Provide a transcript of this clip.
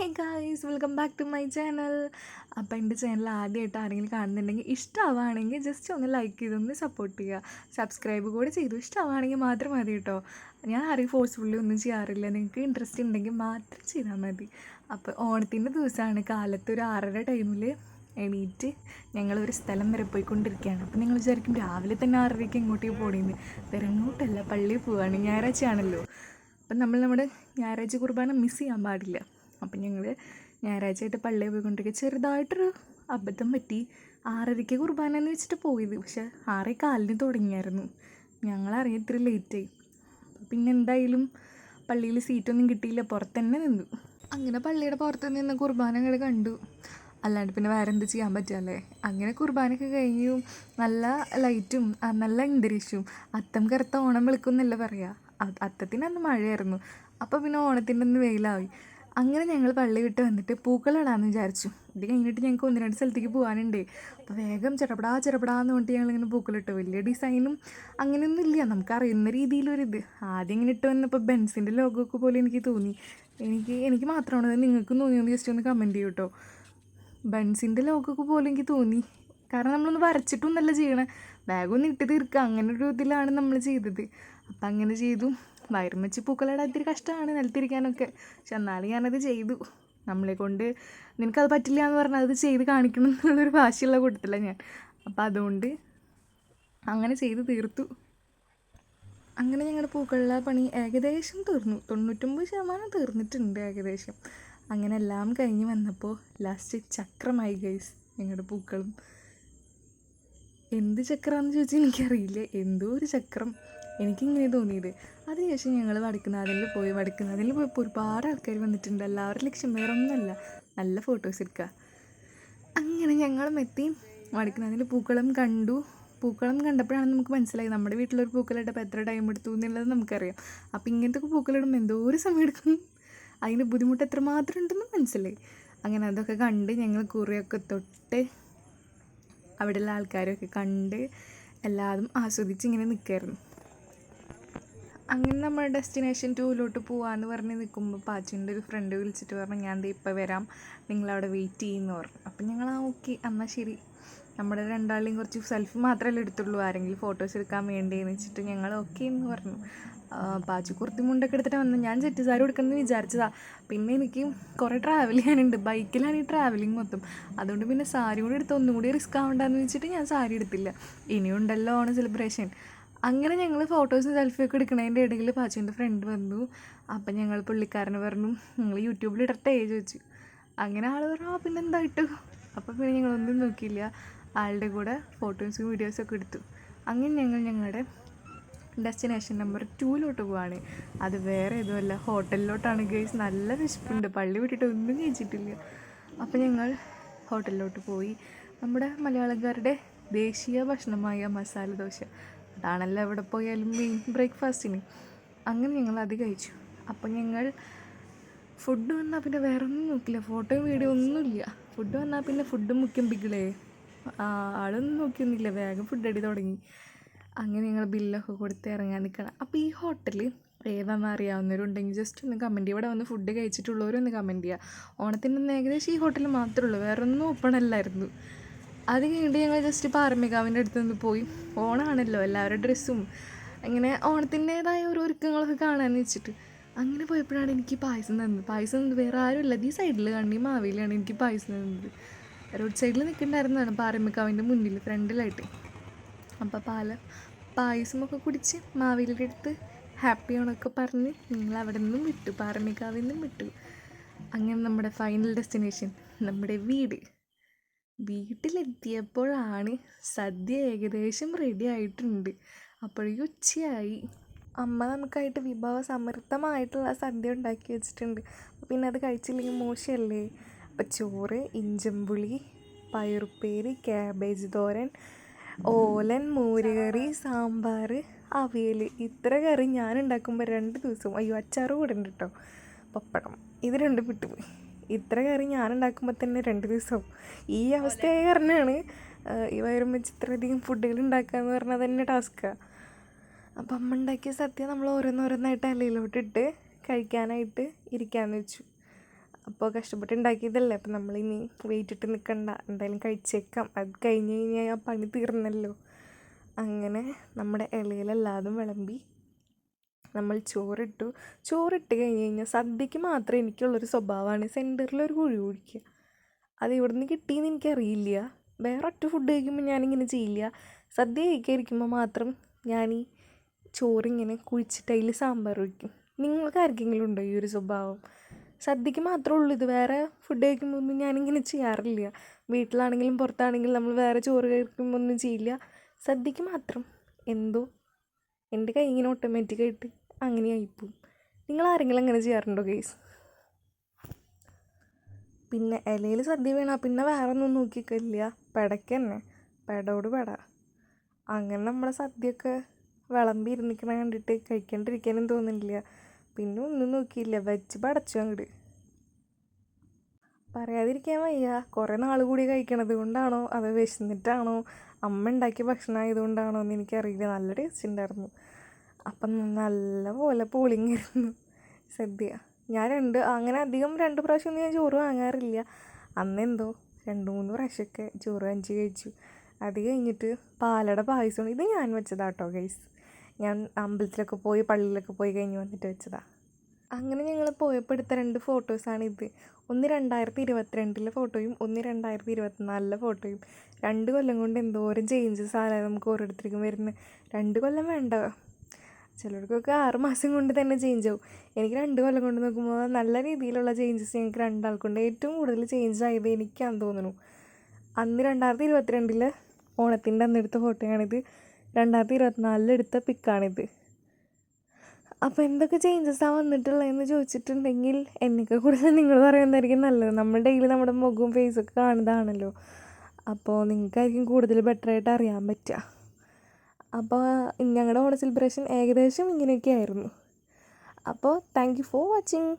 Hey guys welcome back to my channel അപ്പോൾ എന്റെ channel ആദ്യമായിട്ട് ആരെങ്കിലും കാണുന്നുണ്ടെങ്കിൽ ഇഷ്ടമാവുകയാണെങ്കിൽ ജസ്റ്റ് ഒന്ന് ലൈക്ക് ചെയ്തൊന്ന് സപ്പോർട്ട് ചെയ്യുക. സബ്സ്ക്രൈബ് കൂടെ ചെയ്തു. ഇഷ്ടമാവുകയാണെങ്കിൽ മാത്രം മതി കേട്ടോ. ഞാൻ ആരെയും ഫോഴ്സ്ഫുള്ളി ഒന്നും ചെയ്യാറില്ല. നിങ്ങൾക്ക് ഇൻട്രസ്റ്റ് ഉണ്ടെങ്കിൽ മാത്രം ചെയ്താൽ മതി. അപ്പോൾ ഓണത്തിന്റെ ദിവസമാണ്. കാലത്ത് ഒരു ആറര ടൈമിൽ എണീറ്റ് ഞങ്ങളൊരു സ്ഥലം വരെ പോയിക്കൊണ്ടിരിക്കുകയാണ്. അപ്പോൾ നിങ്ങൾ വിചാരിക്കും രാവിലെ തന്നെ ആറരയ്ക്ക് എങ്ങോട്ടേക്ക് വേറെ തിരങ്ങോട്ടല്ല പള്ളിയിൽ പോവുകയാണ് ഞായറാഴ്ചയാണല്ലോ. അപ്പം നമ്മൾ നമ്മുടെ ഞായറാഴ്ച കുർബാന മിസ് ചെയ്യാൻ പാടില്ല. അപ്പം ഞങ്ങൾ ഞായറാഴ്ചയായിട്ട് പള്ളിയിൽ പോയിക്കൊണ്ടിരിക്കുക. ചെറുതായിട്ടൊരു അബദ്ധം പറ്റി. ആറരയ്ക്ക് കുർബാന എന്ന് വെച്ചിട്ട് പോയത്. പക്ഷേ ആറേ കാലിന് തുടങ്ങിയായിരുന്നു. ഞങ്ങളറിയാം ഇത്ര ലേറ്റായി പിന്നെ എന്തായാലും പള്ളിയിൽ സീറ്റൊന്നും കിട്ടിയില്ല. പുറത്ത് തന്നെ നിന്നു. അങ്ങനെ പള്ളിയുടെ പുറത്ത് നിന്ന് കുർബാനകൾ കണ്ടു. അല്ലാണ്ട് പിന്നെ വേറെ എന്ത് ചെയ്യാൻ പറ്റുമല്ലേ അങ്ങനെ കുർബാനയൊക്കെ കഴിഞ്ഞു. നല്ല ലൈറ്റും നല്ല അന്തരീക്ഷവും. അത്തം കറുത്ത ഓണം വിളിക്കുമെന്നല്ല പറയുക അത് അത്തത്തിന് അന്ന് മഴയായിരുന്നു. അപ്പോൾ പിന്നെ ഓണത്തിന്റെ അന്ന് വെയിലായി. അങ്ങനെ ഞങ്ങൾ പള്ളി വിട്ട് വന്നിട്ട് പൂക്കളിടാമെന്ന് വിചാരിച്ചു. ഇത് കഴിഞ്ഞിട്ട് ഞങ്ങൾക്ക് ഒന്ന് രണ്ട് സ്ഥലത്തേക്ക് പോകാനുണ്ട്. അപ്പോൾ വേഗം ചെറപടാ ചെറപടാന്ന് പറഞ്ഞിട്ട് ഞങ്ങളിങ്ങനെ പൂക്കളിട്ടു. വലിയ ഡിസൈനും അങ്ങനെയൊന്നും ഇല്ല. നമുക്ക് അറിയുന്ന രീതിയിലൊരിത്. ആദ്യം ഇങ്ങനെ ഇട്ട് വന്നപ്പോൾ ബെൻസിന്റെ ലോഗോക്ക് പോലെ എനിക്ക് തോന്നി. എനിക്ക് എനിക്ക് മാത്രമാണ് നിങ്ങൾക്കും തോന്നിയെന്ന് ജസ്റ്റ് ഒന്ന് കമന്റ് ചെയ്യൂ കേട്ടോ ബെൻസിന്റെ ലോഗൊക്കെ പോലെ എനിക്ക് തോന്നി. കാരണം നമ്മളൊന്ന് വരച്ചിട്ടൊന്നല്ല ചെയ്യണേ. ബാഗൊന്നും ഇട്ട് തീർക്കുക. അങ്ങനെ ഒരു ഇതിലാണ് നമ്മൾ ചെയ്തത്. അപ്പം അങ്ങനെ ചെയ്തു. വയറും വെച്ച് പൂക്കളയുടെ ഇത്തിരി കഷ്ടമാണ് നിലത്തിരിക്കാനൊക്കെ. പക്ഷെ എന്നാലും ഞാനത് ചെയ്തു. നമ്മളെ കൊണ്ട് നിനക്കത് പറ്റില്ല എന്ന് പറഞ്ഞാൽ അത് ചെയ്ത് കാണിക്കണം എന്നുള്ളൊരു വാശിയുള്ള കൂട്ടത്തില്ല ഞാൻ. അപ്പം അതുകൊണ്ട് അങ്ങനെ ചെയ്ത് തീർത്തു. അങ്ങനെ ഞങ്ങളുടെ പൂക്കളുടെ പണി ഏകദേശം തീർന്നു. തൊണ്ണൂറ്റൊമ്പത് ശതമാനം തീർന്നിട്ടുണ്ട് ഏകദേശം. അങ്ങനെ എല്ലാം കഴിഞ്ഞ് വന്നപ്പോൾ ലാസ്റ്റ് ചക്രമായി ഗൈസ് ഞങ്ങളുടെ പൂക്കളും. എന്ത് ചക്രമാണെന്ന് ചോദിച്ചാൽ എനിക്കറിയില്ല. എന്തോ ഒരു ചക്രം. എനിക്കിങ്ങനെ തോന്നിയത്. അതിനുശേഷം ഞങ്ങൾ വടക്കുന്നാഥനിൽ പോയി. വടക്കുന്നാഥനിൽ പോയപ്പോൾ ഒരുപാട് ആൾക്കാർ വന്നിട്ടുണ്ട്. എല്ലാവരുടെ ലക്ഷ്യം വേറെ ഒന്നുമല്ല നല്ല ഫോട്ടോസ് എടുക്കുക അങ്ങനെ ഞങ്ങളും എത്തി. വടക്കുന്നാഥനിൽ പൂക്കളം കണ്ടു. പൂക്കളം കണ്ടപ്പോഴാണ് നമുക്ക് മനസ്സിലായി നമ്മുടെ വീട്ടിലൊരു പൂക്കളിട്ടപ്പോൾ എത്ര ടൈം എടുത്തു എന്നുള്ളത് നമുക്കറിയാം. അപ്പോൾ ഇങ്ങനത്തെ പൂക്കളിടുമ്പോൾ എന്തോ ഒരു സമയം എടുക്കും. അതിന്റെ ബുദ്ധിമുട്ട് എത്രമാത്രം ഉണ്ടെന്ന് മനസ്സിലായി. അങ്ങനെ അതൊക്കെ കണ്ട് ഞങ്ങൾ കുറിയൊക്കെ തൊട്ട് അവിടെയുള്ള ആൾക്കാരൊക്കെ കണ്ട് എല്ലാതും ആസ്വദിച്ച് ഇങ്ങനെ നിൽക്കായിരുന്നു അങ്ങനെ നമ്മൾ ഡെസ്റ്റിനേഷൻ ടൂവിലോട്ട് പോവാന്ന് പറഞ്ഞ് നിൽക്കുമ്പോൾ പാച്ചുവിന്റെ ഒരു ഫ്രണ്ട് വിളിച്ചിട്ട് പറഞ്ഞു ഞാൻ ഇപ്പം വരാം. നിങ്ങളവിടെ വെയിറ്റ് ചെയ്യുമെന്ന് പറഞ്ഞു. അപ്പം ഞങ്ങൾ ആ ഓക്കെ എന്നാൽ ശരി. നമ്മുടെ രണ്ടാളെയും കുറച്ച് സെൽഫി മാത്രമല്ലേ എടുത്തുള്ളൂ. ആരെങ്കിലും ഫോട്ടോസ് എടുക്കാൻ വേണ്ടിയെന്ന് വെച്ചിട്ട് ഞങ്ങൾ ഓക്കെ എന്ന് പറഞ്ഞു. പാച്ചു കുർത്തി മുണ്ടൊക്കെ എടുത്തിട്ട് വന്നു ഞാൻ ചെറ്റിസാരി കൊടുക്കണമെന്ന് വിചാരിച്ചതാ. പിന്നെ എനിക്ക് കുറേ ട്രാവൽ ചെയ്യാനുണ്ട്. ബൈക്കിലാണ് ഈ ട്രാവലിംഗ് മൊത്തം. അതുകൊണ്ട് പിന്നെ സാരി കൂടെ എടുത്ത് ഒന്നുകൂടി റിസ്ക് ആവണ്ടെന്ന് വെച്ചിട്ട് ഞാൻ സാരി എടുത്തില്ല. ഇനിയുണ്ടല്ലോ ഓണം സെലിബ്രേഷൻ അങ്ങനെ ഞങ്ങൾ ഫോട്ടോസും സെൽഫിയൊക്കെ എടുക്കണതിന്റെ ഇടയിൽ പാച്ചുവിന്റെ ഫ്രണ്ട് വന്നു. അപ്പം ഞങ്ങൾ പുള്ളിക്കാരന് പറഞ്ഞു നിങ്ങൾ യൂട്യൂബിൽ ഇടട്ടെ ചോദിച്ചു. അങ്ങനെ ആൾ പറഞ്ഞു ആ പിന്നെ എന്താ ഇട്ടു? അപ്പോൾ പിന്നെ ഞങ്ങളൊന്നും നോക്കിയില്ല. ആളുടെ കൂടെ ഫോട്ടോസും വീഡിയോസും ഒക്കെ എടുത്തു. അങ്ങനെ ഞങ്ങൾ ഞങ്ങളുടെ ഡെസ്റ്റിനേഷൻ നമ്പർ ടൂവിലോട്ട് പോവാണ്. അത് വേറെ ഇതുമല്ല ഹോട്ടലിലോട്ടാണ് ഗേസ് നല്ല വിശപ്പുണ്ട്. പള്ളി വിട്ടിട്ട് ഒന്നും കഴിച്ചിട്ടില്ല. അപ്പം ഞങ്ങൾ ഹോട്ടലിലോട്ട് പോയി. നമ്മുടെ മലയാളക്കാരുടെ ദേശീയ ഭക്ഷണമായ മസാല ദോശ. അതാണല്ലോ എവിടെ പോയാലും മെയിൻ ബ്രേക്ക്ഫാസ്റ്റിന് അങ്ങനെ ഞങ്ങൾ അത് കഴിച്ചു. അപ്പം ഞങ്ങൾ ഫുഡ് വന്നാൽ പിന്നെ വേറെ ഒന്നും നോക്കില്ല ഫോട്ടോയും വീഡിയോ ഒന്നുമില്ല. ഫുഡ് വന്നാൽ പിന്നെ ഫുഡും മുഖ്യം പിക്കിളേ ആളൊന്നും നോക്കിയൊന്നുമില്ല. വേഗം ഫുഡ് അടി തുടങ്ങി. അങ്ങനെ ഞങ്ങൾ ബില്ലൊക്കെ കൊടുത്ത് ഇറങ്ങാൻ നിൽക്കണം. അപ്പോൾ ഈ ഹോട്ടൽ ഏതാണെന്ന് അറിയാവുന്നവരുണ്ടെങ്കിൽ ജസ്റ്റ് ഒന്ന് കമന്റ് ഇവിടെ വന്ന് ഫുഡ് കഴിച്ചിട്ടുള്ളവരൊന്ന് കമന്റ് ചെയ്യുക ഓണത്തിന്റെ ഏകദേശം ഈ ഹോട്ടൽ മാത്രമേ ഉള്ളൂ. വേറൊന്നും ഓപ്പൺ അല്ലായിരുന്നു. അത് കഴിഞ്ഞിട്ട് ഞങ്ങൾ ജസ്റ്റ് പാർമികാവിന്റെ അടുത്ത് നിന്ന് പോയി. ഓണമാണല്ലോ എല്ലാവരുടെ ഡ്രസ്സും അങ്ങനെ ഓണത്തിന്റേതായ ഒരു ഒരുക്കങ്ങളൊക്കെ കാണാമെന്ന് വെച്ചിട്ട് അങ്ങനെ പോയപ്പോഴാണ് എനിക്ക് പായസം തന്നത്. പായസം തന്നത് വേറെ ആരുമില്ല. ഈ സൈഡിൽ കണ്ടി മാവേലിയാണ് എനിക്ക് പായസം തന്നത്. റോഡ് സൈഡിൽ നിൽക്കണ്ടായിരുന്നതാണ് പാറമ്മിക്കാവിന്റെ മുന്നിൽ ഫ്രണ്ടിലായിട്ട്. അപ്പോൾ പാല പായസമൊക്കെ കുടിച്ച് മാവേലിയുടെ അടുത്ത് ഹാപ്പി ആണൊക്കെ പറഞ്ഞ് നിങ്ങൾ അവിടെ നിന്നും വിട്ടു. പാറമ്മിക്കാവിൽ നിന്നും വിട്ടു. അങ്ങനെ നമ്മുടെ ഫൈനൽ ഡെസ്റ്റിനേഷൻ നമ്മുടെ വീട്. വീട്ടിലെത്തിയപ്പോഴാണ് സദ്യ ഏകദേശം റെഡി ആയിട്ടുണ്ട്. അപ്പോഴേക്കും ഉച്ചയായി. അമ്മ നമുക്കായിട്ട് വിഭവ സമൃദ്ധമായിട്ടുള്ള സദ്യ ഉണ്ടാക്കി വെച്ചിട്ടുണ്ട്. പിന്നെ അത് കഴിച്ചില്ലെങ്കിൽ മോശമല്ലേ? അപ്പം ചോറ് ഇഞ്ചമ്പുളി പയറുപ്പേരി ക്യാബേജ് തോരൻ ഓലൻ മോരുകറി സാമ്പാർ അവിയൽ ഇത്ര കറി ഞാൻ ഉണ്ടാക്കുമ്പോൾ രണ്ട് ദിവസം അയ്യോ അച്ചാറ് കൂടെ ഉണ്ട് കേട്ടോ പപ്പടം. ഇത് രണ്ടും വിട്ടുപോയി. ഇത്ര കറി ഞാൻ ഉണ്ടാക്കുമ്പോൾ തന്നെ രണ്ട് ദിവസം. ഈ അവസ്ഥയായ കാരണമാണ് ഈ വയറും വെച്ച് ഇത്രയധികം ഫുഡുകൾ ഉണ്ടാക്കുക എന്ന് പറഞ്ഞാൽ തന്നെ ടാസ്ക്കാണ് അപ്പം അമ്മ ഉണ്ടാക്കിയ സദ്യ നമ്മൾ ഓരോന്നോരോന്നായിട്ട് അല്ലയിലോട്ടിട്ട് കഴിക്കാനായിട്ട് ഇരിക്കാമെന്ന് വെച്ചു. അപ്പോൾ കഷ്ടപ്പെട്ട് ഉണ്ടാക്കിയതല്ലേ അപ്പം നമ്മളിനി വെയിറ്റ് ഇട്ട് നിൽക്കണ്ട എന്തായാലും കഴിച്ചേക്കാം. അത് കഴിഞ്ഞ് കഴിഞ്ഞാൽ ആ പണി തീർന്നല്ലോ. അങ്ങനെ നമ്മുടെ ഇലയിലെല്ലാതും വിളമ്പി നമ്മൾ ചോറിട്ടു. ചോറിട്ട് കഴിഞ്ഞ് കഴിഞ്ഞാൽ സദ്യക്ക് മാത്രം എനിക്കുള്ളൊരു സ്വഭാവമാണ് സെന്ററിലൊരു കുഴി കുഴിക്കുക. അത് ഇവിടെ നിന്ന് കിട്ടിയെന്ന് എനിക്കറിയില്ല. വേറെ ഒറ്റ ഫുഡ് കഴിക്കുമ്പോൾ ഞാനിങ്ങനെ ചെയ്യില്ല. സദ്യ കഴിക്കാതിരിക്കുമ്പോൾ മാത്രം ഞാൻ ഈ ചോറിങ്ങനെ കുഴിച്ചിട്ട് അതിൽ സാമ്പാർ ഒഴിക്കും നിങ്ങൾക്ക് ആർക്കെങ്കിലും ഉണ്ടോ ഈ ഒരു സ്വഭാവം? സദ്യക്ക് മാത്രമേ ഉള്ളൂ. ഇത് വേറെ ഫുഡ് കഴിക്കുമ്പോൾ ഒന്നും ഞാനിങ്ങനെ ചെയ്യാറില്ല. വീട്ടിലാണെങ്കിലും പുറത്താണെങ്കിലും നമ്മൾ വേറെ ചോറ് കഴിക്കുമ്പോൾ ഒന്നും ചെയ്യില്ല. സദ്യക്ക് മാത്രം. എന്തോ എന്റെ കൈ ഇങ്ങനെ ഓട്ടോമാറ്റിക്കായിട്ട് അങ്ങനെ ആയിപ്പോവും നിങ്ങൾ ആരെങ്കിലും അങ്ങനെ ചെയ്യാറുണ്ടോ ഗൈസ് പിന്നെ ഇലയിൽ സദ്യ വീണാൽ പിന്നെ വേറെ ഒന്നും നോക്കിക്കില്ല പെടയ്ക്ക് തന്നെ പെടോട് പെട. അങ്ങനെ നമ്മളെ സദ്യയൊക്കെ വിളമ്പി ഇരുന്നിക്കണ കണ്ടിട്ട് കഴിക്കാണ്ടിരിക്കാനും തോന്നുന്നില്ല. പിന്നെ ഒന്നും നോക്കിയില്ല. വെച്ച് പടച്ചു അങ്ങോട്ട് പറയാതിരിക്കാൻ വയ്യ. കുറേ നാൾ കൂടി കഴിക്കണത് കൊണ്ടാണോ? അത് വിശന്നിട്ടാണോ? അമ്മ ഉണ്ടാക്കിയ ഭക്ഷണം ആയതുകൊണ്ടാണോ എന്ന് എനിക്കറിയില്ല. നല്ല ടേസ്റ്റ് ഉണ്ടായിരുന്നു. അപ്പം നല്ല പോലെ പൊളിങ്ങായിരുന്നു സദ്യ. ഞാൻ രണ്ട് അങ്ങനെ അധികം രണ്ട് പ്രാവശ്യമൊന്നും ഞാൻ ചോറ് വാങ്ങാറില്ല. അന്നെന്തോ രണ്ട് മൂന്ന് പ്രാവശ്യമൊക്കെ ചോറ് അഞ്ച് കഴിച്ചു. അത് കഴിഞ്ഞിട്ട് പാലട പായസം. ഇത് ഞാൻ വെച്ചതാട്ടോ ഗൈസ് ഞാൻ അമ്പലത്തിലൊക്കെ പോയി പള്ളിയിലൊക്കെ പോയി കഴിഞ്ഞ് വന്നിട്ട് വെച്ചതാണ് അങ്ങനെ ഞങ്ങൾ പോയപ്പോൾ എടുത്ത രണ്ട് ഫോട്ടോസാണ് ഇത്. ഒന്ന് രണ്ടായിരത്തി ഇരുപത്തിരണ്ടിലെ ഫോട്ടോയും ഒന്ന് രണ്ടായിരത്തി ഇരുപത്തിനാലിലെ ഫോട്ടോയും രണ്ട് കൊല്ലം കൊണ്ട് എന്തോരം ചേഞ്ചസ് ആണ് നമുക്ക് ഓരോരുത്തർക്കും വരുന്നത്. രണ്ട് കൊല്ലം വേണ്ട. ചിലർക്കൊക്കെ ആറ് മാസം കൊണ്ട് തന്നെ ചേഞ്ച് ആവും. എനിക്ക് രണ്ട് കൊല്ലം കൊണ്ട് നോക്കുമ്പോൾ നല്ല രീതിയിലുള്ള ചേഞ്ചസ് ഞങ്ങൾക്ക് രണ്ടാൾക്കുണ്ട് ഏറ്റവും കൂടുതൽ ചേഞ്ച് ആയത് എനിക്കാന്ന് തോന്നുന്നു. അന്ന് രണ്ടായിരത്തി ഇരുപത്തിരണ്ടിലെ ഓണത്തിന്റെ അന്നെടുത്ത ഫോട്ടോയാണിത് രണ്ടായിരത്തി ഇരുപത്തിനാലിലെടുത്ത പിക്കാണിത് അപ്പോൾ എന്തൊക്കെ ചേഞ്ചസ് ആ വന്നിട്ടുള്ളതെന്ന് ചോദിച്ചിട്ടുണ്ടെങ്കിൽ എന്നൊക്കെ കൂടുതൽ നിങ്ങൾ പറയുന്നതായിരിക്കും നല്ലത്. നമ്മൾ ഡെയിലി നമ്മുടെ മുഖവും ഫേസൊക്കെ കാണുന്നതാണല്ലോ. അപ്പോൾ നിങ്ങൾക്കായിരിക്കും കൂടുതൽ ബെറ്ററായിട്ട് അറിയാൻ പറ്റുക. അപ്പോൾ ഞങ്ങളുടെ ഓണ സെലിബ്രേഷൻ ഏകദേശം ഇങ്ങനെയൊക്കെ ആയിരുന്നു അപ്പോൾ താങ്ക് യു ഫോർ വാച്ചിങ്